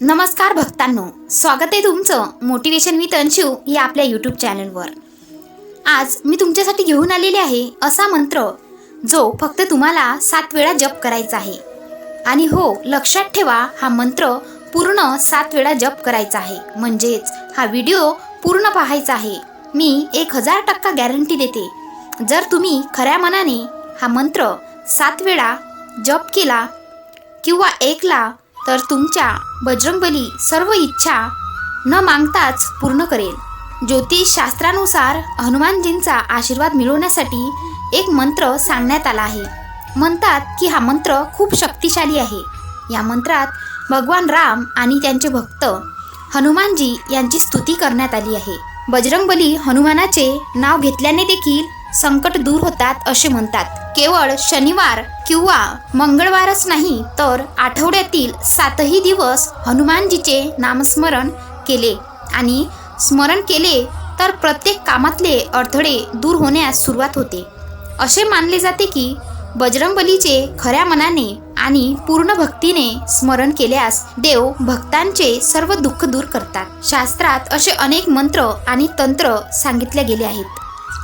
नमस्कार भक्तांनो. स्वागत आहे तुमचं मोटिवेशन विथ अंशू या आपल्या यूट्यूब चॅनलवर आज मी तुमच्यासाठी घेऊन आलेले आहे असा मंत्र जो फक्त तुम्हाला सात वेळा जप करायचा आहे. आणि हो लक्षात ठेवा हा मंत्र पूर्ण सात वेळा जप करायचा आहे. म्हणजेच हा व्हिडिओ पूर्ण पाहायचा आहे. मी एक हजार टक्का गॅरंटी देते. जर तुम्ही खऱ्या मनाने हा मंत्र सात वेळा जप केला किंवा एकला तर तुमच्या बजरंगबली सर्व इच्छा न मागताच पूर्ण करेल. ज्योतिष शास्त्रानुसार हनुमानजींचा आशीर्वाद मिळवण्यासाठी एक मंत्र सांगण्यात आला आहे. म्हणतात की हा मंत्र खूप शक्तिशाली आहे. या मंत्रात भगवान राम आणि त्यांचे भक्त हनुमानजी यांची स्तुती करण्यात आली आहे. बजरंगबली हनुमानाचे नाव घेतल्याने देखील संकट दूर होतात असे म्हणतात. केवळ शनिवार किंवा मंगळवारच नाही तर आठवड्यातील सातही दिवस हनुमानजीचे नामस्मरण केले आणि स्मरण केले तर प्रत्येक कामातले अडथळे दूर होण्यास सुरुवात होते. असे मानले जाते की बजरंगबलीचे खऱ्या मनाने आणि पूर्ण भक्तीने स्मरण केल्यास देव भक्तांचे सर्व दुःख दूर करतात. शास्त्रात असे अनेक मंत्र आणि तंत्र सांगितले गेले आहेत.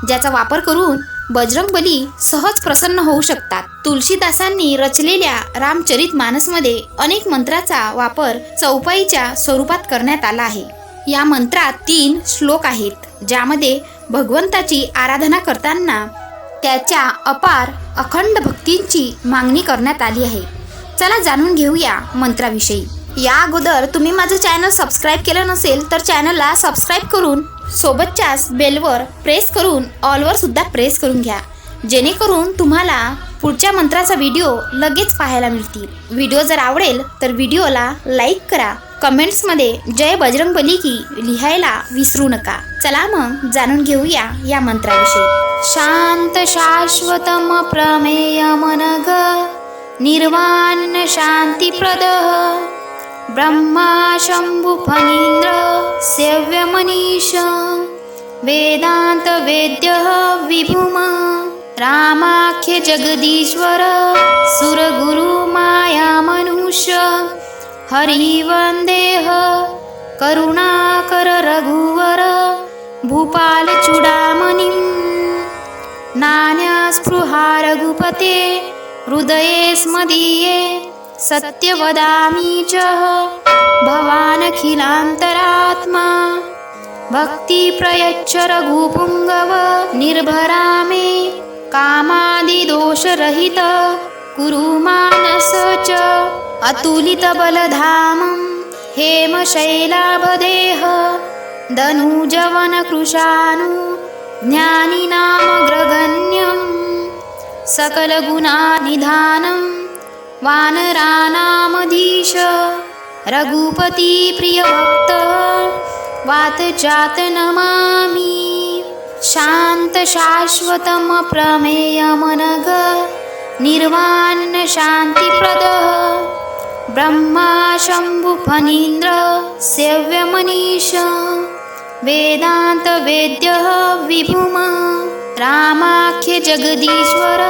ज्याचा वापर करून बजरंगबली सहज प्रसन्न होऊ शकतात. तुलसीदासांनी रचलेल्या रामचरित मानसमध्ये अनेक मंत्राचा वापर चौपाईच्या स्वरूपात करण्यात आला आहे. या मंत्रात तीन श्लोक आहेत ज्यामध्ये भगवंताची आराधना करताना त्याच्या अपार अखंड भक्तींची मागणी करण्यात आली आहे. चला जाणून घेऊया मंत्राविषयी. या अगोदर तुम्ही माझं चॅनल सबस्क्राईब केलं नसेल तर चॅनलला सबस्क्राईब करून सोबतच्याच बेलवर प्रेस करून ऑलवर सुद्धा प्रेस करून घ्या. जेणेकरून तुम्हाला पुढच्या मंत्राचा व्हिडिओ लगेच पाहायला मिळतील. व्हिडिओ जर आवडेल तर व्हिडिओला लाईक करा. कमेंट्समध्ये जय बजरंगबली की लिहायला विसरू नका. चला मग जाणून घेऊया या मंत्राविषयी. शांत शाश्वतम प्रमेय मनग निर्वाण शांतिप्रद ब्रह्मा शंभु फणींद्र सेव्य मनीष वेदांत वेद्य विभुम रामाख्य जगदीश्वर सुरगुरु माया मनुष्य हरि वंदेह करुणाकर रघुवर भूपाल चुडामणिं नान्यास्पृहा रघुपते हृदये स्मदीये सत्यवदामि च भवानखिलान्तरात्मा। भक्तिप्रयच्छ रघुपुङ्गव निर्भरा मे कामादिदोषरहित कुरु मानस च अतुलितबलधामं। हेमशैलाभदेह दनुजवनकृशानु ज्ञानिनामग्रगण्यं सकलगुणानिधानं वानरानामधीश रघुपती प्रियभक्त वातजात नमामि। शान्त शाश्वतम प्रमेयमनग निर्वाण शान्तिप्रदः ब्रह्मा शम्भुफणीन्द्र सेव्यमनीष वेदांत वेद्यः विभुम रामाख्य जगदीश्वर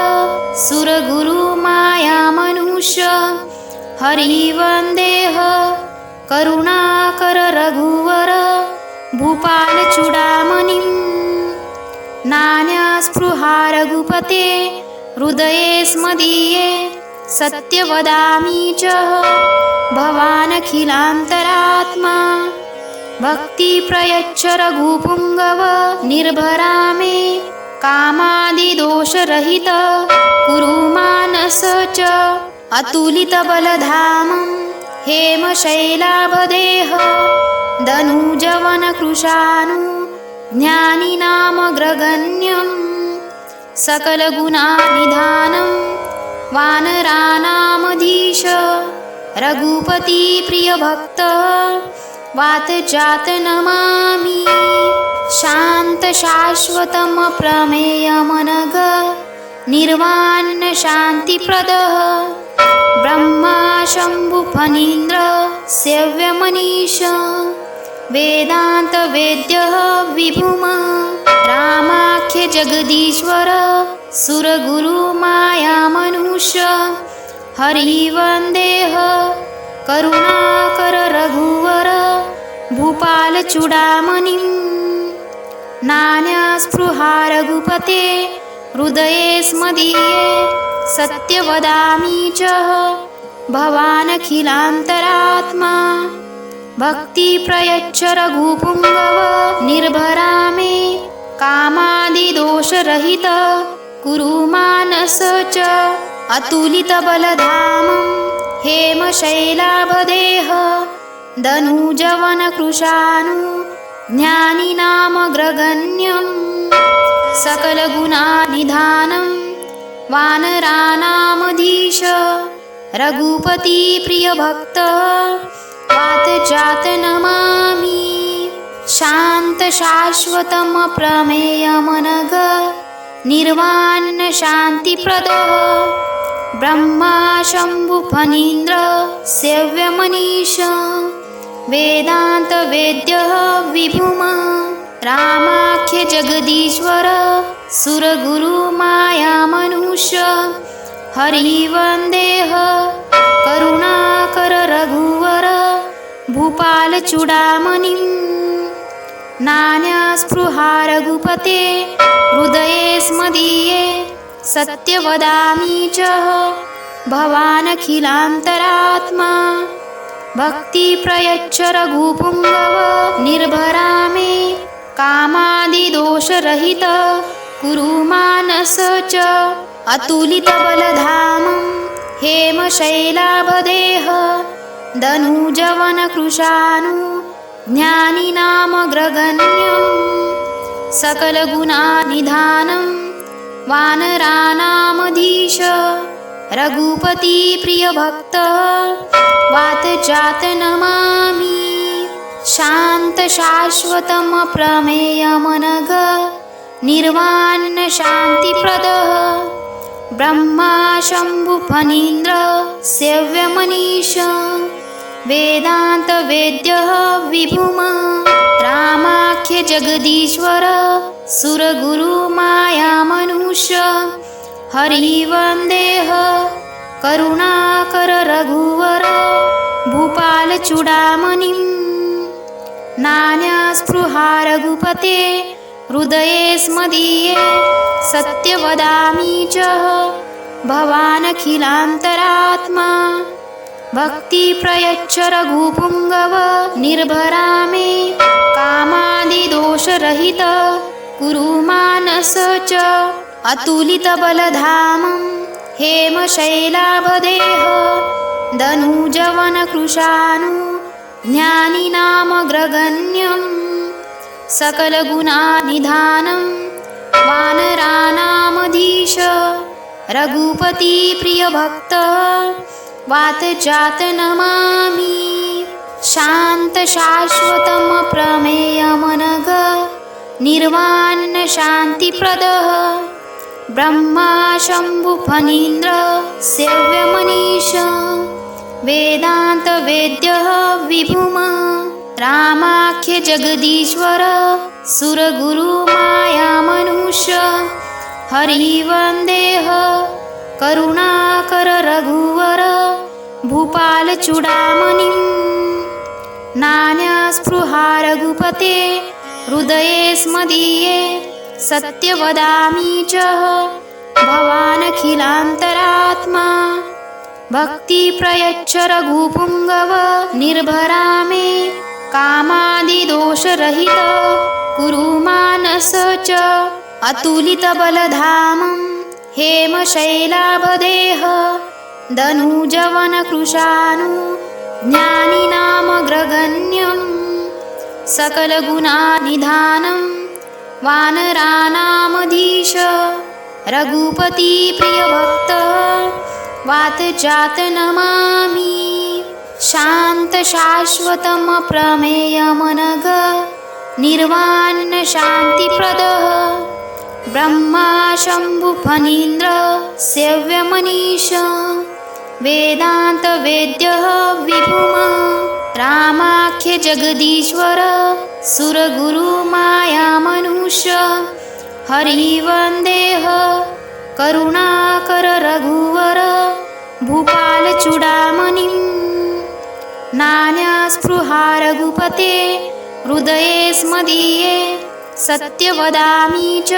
सुरगुरु मनुष्य। हरिवंदेह करुणाकर रघुवर चुडामणिं नान्यास्पृहा रघुपते हृदये स्मदीये सत्यवदामि च। भवानखिलान्तरात्मा भक्तिप्रयच्छ रघुपुङ्गव निर्भरा मे कामादिदोषरहित कुरु मानस च अतुलितबलधामं हेमशैलाभदेह दनुजवनकृशानु ज्ञानिनामग्रगण्यं सकलगुणानिधानं वानरानामधीश रघुपती प्रियभक्त वातजात नमामि शान्त शाश्वतम प्रमेयमनग निर्वाण शान्तिप्रदः ब्रह्मा शम्भुफणीन्द्र सेव्यमनीष वेदांत वेद्यः विभुम रामाख्य जगदीश्वर सुरगुरु माया मनुष्य हरिवंदेह करुणाकर रघु भूपालचूडामणिं नान्यास्पृहा रघुपते हृदये स्मदीये सत्यवदामि च भवानखिलान्तरात्मा। भक्तिप्रयच्छ रघुपुङ्गव निर्भरा मे कामादिदोषरहित कुरु मानस च अतुलितबलधामं। हेमशैलाभदेह दनुजवनकृशानु ज्ञानिनामग्रगण्यं वानराणामधीश रघुपतिप्रियभक्त वातजात नमामि। शान्तशाश्वतमप्रमेयमनग निर्वाणशान्तिप्रदः ब्रह्मा शम्भुफणीन्द्र सेव्यमनीष वेदान्तवेद्यः विभुमा रामाख्यजगदीश्वर सुरगुरुमायामनुष्य हरिवन्देह करुणाकर रघुवर। भूपालचूडामणिं नान्यास्पृहा रघुपते। हृदये स्मदीये। सत्यवदामि च। भवानखिलान्तरात्मा भक्तिप्रयच्छ रघुपुङ्गव। निर्भरा मे कामादिदोषरहित कुरु मानस च अतुलितबलधामं हेमशैलाभदेह दनुजवनकृशानु ज्ञानिनामग्रगण्यं सकलगुणानिधानं वानराणामधीश रघुपतिप्रियभक्त वातजात नमामि शान्तशाश्वतमप्रमेयमनग निर्वाणशान्तिप्रदः ब्रह्मा शम्भुफणीन्द्र सेव्यमनीष वेदान्तवेद्यः विभुमा रामाख्यजगदीश्वर सुरगुरुमायामनुष्य हरिवन्देह करुणाकर रघुवर भूपालचूडामणिं नान्यास्पृहा रघुपते हृदये स्मदीये सत्यवदामि च भवानखिलान्तरात्मा। भक्तिप्रयच्छ रघुपुङ्गव निर्भरा मे कामादिदोषरहित कुरु मानस च अतुलितबलधामं हेमशैलाभदेह दनुजवनकृशानु ज्ञानिनामग्रगण्यं सकलगुणानिधानं। वानराणामधीश रघुपतिप्रियभक्त वातजात नमामि शान्तशाश्वतमप्रमेयमनग निर्वाणशान्तिप्रदः ब्रह्मा शम्भुफणीन्द्र सेव्यमनीष वेदान्तवेद्यः विभुमा रामाख्यजगदीश्वर सुरगुरुमायामनुष्य हरिवन्देह करुणाकर रघुवर भूपालचूडामणिं नान्यास्पृहा रघुपते हृदये स्मदीये सत्यवदामि च। भवानखिलान्तरात्मा भक्तिप्रयच्छ रघुपुङ्गव निर्भरा मे कामादिदोषरहित कुरु मानस च अतुलितबलधामं हेमशैलाभदेह दनुजवनकृशानु ज्ञानिनामग्रगण्यं सकलगुणानिधानं वानराणामधीश रघुपतिप्रियभक्त वातजात नमामि शान्तशाश्वतमप्रमेयमनग निर्वाणशान्तिप्रदः ब्रह्मा शम्भुफणीन्द्र सेव्यमनीष वेदान्तवेद्यः विभुमा रामाख्यजगदीश्वर सुरगुरुमायामनुष्य हरिवन्देह करुणाकर रघुवर भूपालचूडामणिं नान्यास्पृहा रघुपते हृदये स्मदीये सत्यवदामि च।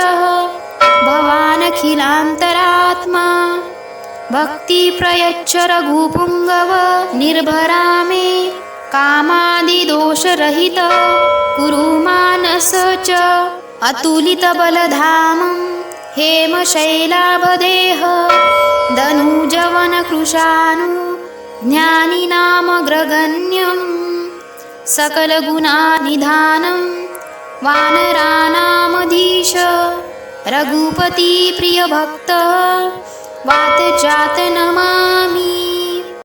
भवानखिलान्तरात्मा भक्तिप्रयच्छ रघुपुङ्गव निर्भरा मे कामादिदोषरहित कुरु मानस च। अतुलितबलधामं हेमशैलाभदेह दनुजवनकृशानु ज्ञानिनामग्रगण्यं सकलगुणानिधानं वानराणामधीश रघुपतिप्रियभक्त वातजात नमामि